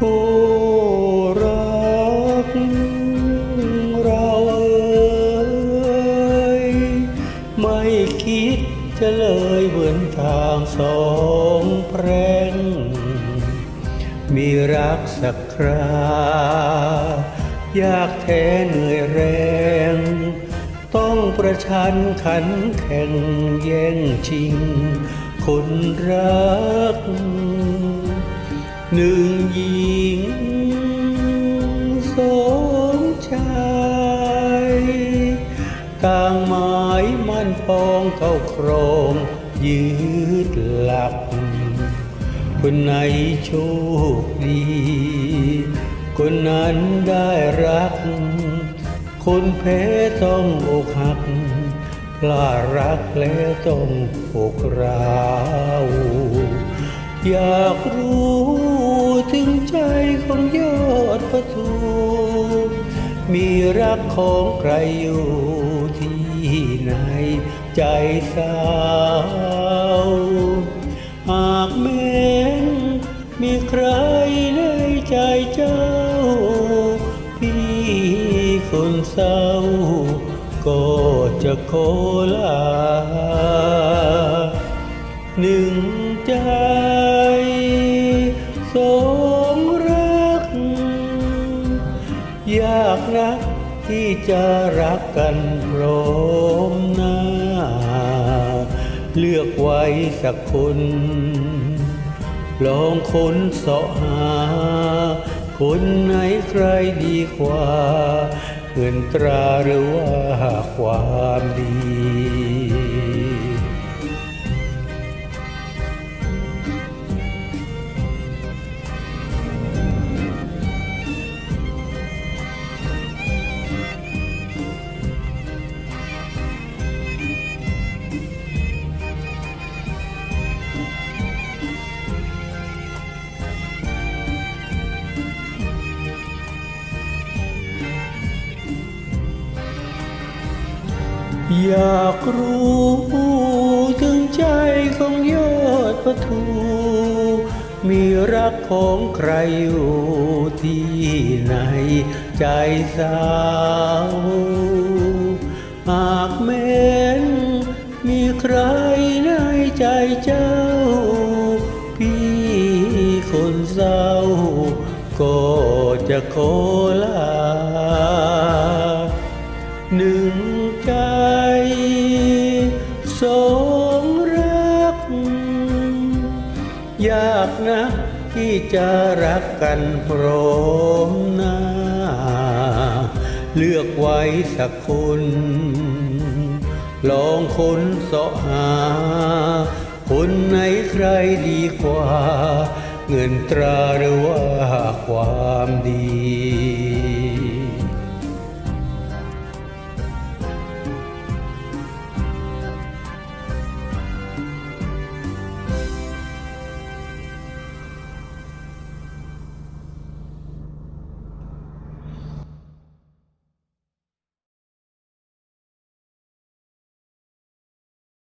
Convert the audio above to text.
ผู้รักเราไม่คิดจะเลยเหมืทางสองแพร่ง มีรักสักครา ยากแท้เหนื่อยแรง ต้องประชันขันแข่งแย่งชิง คนรัก หนึ่งหญิงสองชายต่างหมายมั่นปองเข้าโครองยืดหลัก คนไหนโชคดี คนนั้นได้รัก คนแพ้ต้องอกหักพลาดรักแล้วต้องอกร้าวอยากรู้ ดประทูมีรักของใครอยู่ที่ไหนใจสาวหากแม้นมีใครในใจเจ้า พี่คนเศร้า ก็จะขอลาหนึ่งใจ ยากนักที่จะรักกันพร้อมหน้า เลือกไว้สักคน ลองค้นเสาะหา คนไหนใครดีกว่าเงินตราหรือว่าความดี อยากรู้ถึงใจของยอดประทู มีรักของใครอยู่ที่ไหนใจสาวหากแม้น มีใครในใจเจ้า พี่คนเศร้า ก็จะขอลาหนึ่ง สองรัก ยากนะที่จะรักกันพร้อมหน้า เลือกไว้สักคน ลองค้นเสาะหา คนไหนใครดีกว่า เงินตราหรือว่าความดี